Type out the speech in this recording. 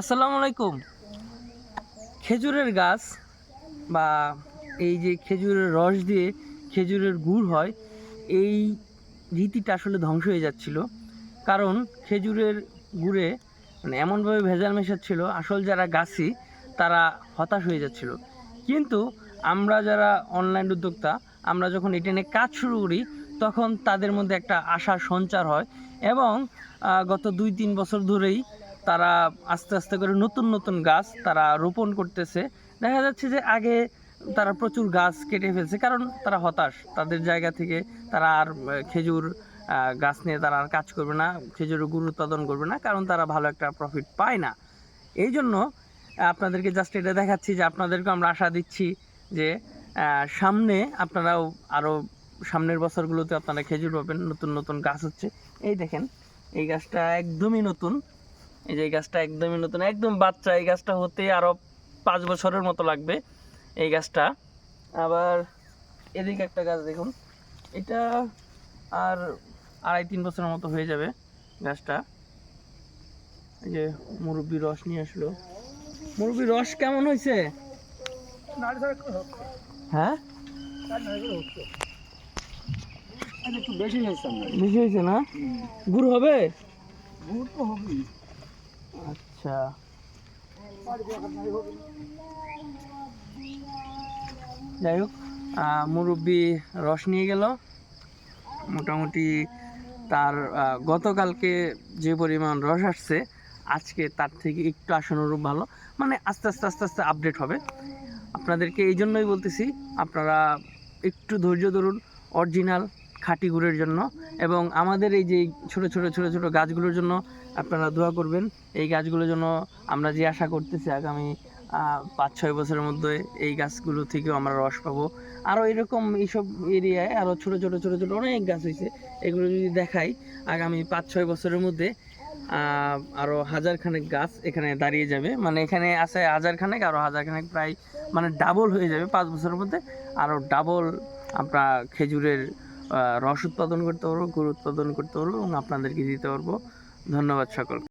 আসসালামু আলাইকুম। খেজুরের গাছ বা এই যে খেজুরের রস দিয়ে খেজুরের গুড় হয়, এই রীতিটা আসলে ধ্বংস হয়ে যাচ্ছিল। কারণ খেজুরের গুড়ে মানে এমনভাবে ভেজাল মেশাচ্ছিল, আসল যারা গাছি তারা হতাশ হয়ে যাচ্ছিল। কিন্তু আমরা যারা অনলাইন উদ্যোক্তা, আমরা যখন এটা নিয়ে কাজ শুরু করি, তখন তাদের মধ্যে একটা আশার সঞ্চার হয় এবং গত দুই তিন বছর ধরেই তারা আস্তে আস্তে করে নতুন নতুন গাছ তারা রোপণ করতেছে। দেখা যাচ্ছে যে আগে তারা প্রচুর গাছ কেটে ফেলছে কারণ তারা হতাশ। তাদের জায়গা থেকে তারা আর খেজুর গাছ নিয়ে তারা আর কাজ করবে না, খেজুরের গুড় উৎপাদন করবে না কারণ তারা ভালো একটা প্রফিট পায় না। এই জন্য আপনাদেরকে জাস্ট এটা দেখাচ্ছি যে আপনাদেরকে আমরা আশা দিচ্ছি যে সামনে আপনারাও আরও সামনের বছরগুলোতে আপনারা খেজুর পাবেন, নতুন নতুন গাছ হচ্ছে। এই দেখেন, এই গাছটা একদমই নতুন। এই যে এই গাছটা একদমই নতুন একদম বাচ্চা এই গাছটা হতে আরও পাঁচ বছরের মতো লাগবে এই গাছটা। আবার এদিকে একটা গাছ দেখুন এটা আর আড়াই তিন বছরের মতো হয়ে যাবে গাছটা। এই যে মুরব্বি রস নিয়ে আসলো। মুরব্বি রস কেমন হয়েছে? হ্যাঁ? বেশি হয়েছে না? গুড় হবে? গুড় তো হবেই। আচ্ছা। যাই হোক মুরব্বি রস নিয়ে গেল। মোটামুটি তার গতকালকে যে পরিমাণ রস আসছে, আজকে তার থেকে একটু আসানুরূপ ভালো। মানে আস্তে আস্তে আস্তে আস্তে আপডেট হবে। আপনাদেরকে এই জন্যই বলতেছি, আপনারা একটু ধৈর্য ধরুন অরিজিনাল খাঁটি গুড়ের জন্য এবং আমাদের এই যে ছোট ছোট ছোট ছোট গাছগুলোর জন্য আপনারা দোয়া করবেন। এই গাছগুলোর জন্য আমরা যে আশা করতেছি আগামী পাঁচ ছয় বছরের মধ্যে এই গাছগুলো থেকেও আমরা রস পাবো। আরও এরকম এইসব এরিয়ায় আরও ছোট ছোট ছোট ছোট অনেক গাছ হয়েছে। এগুলো যদি দেখাই, আগামী পাঁচ ছয় বছরের মধ্যে আরও আরও হাজার খানেক গাছ এখানে দাঁড়িয়ে যাবে। মানে এখানে আছে হাজার খানেক আরও হাজার খানেক প্রায় মানে ডাবল হয়ে যাবে পাঁচ বছরের মধ্যে। আরও ডাবল আমরা খেজুরের রস উৎপাদন করতে পারব গুড় উৎপাদন করতে পারব এবং আপনাদেরকে দিতে পারব। ধন্যবাদ সকল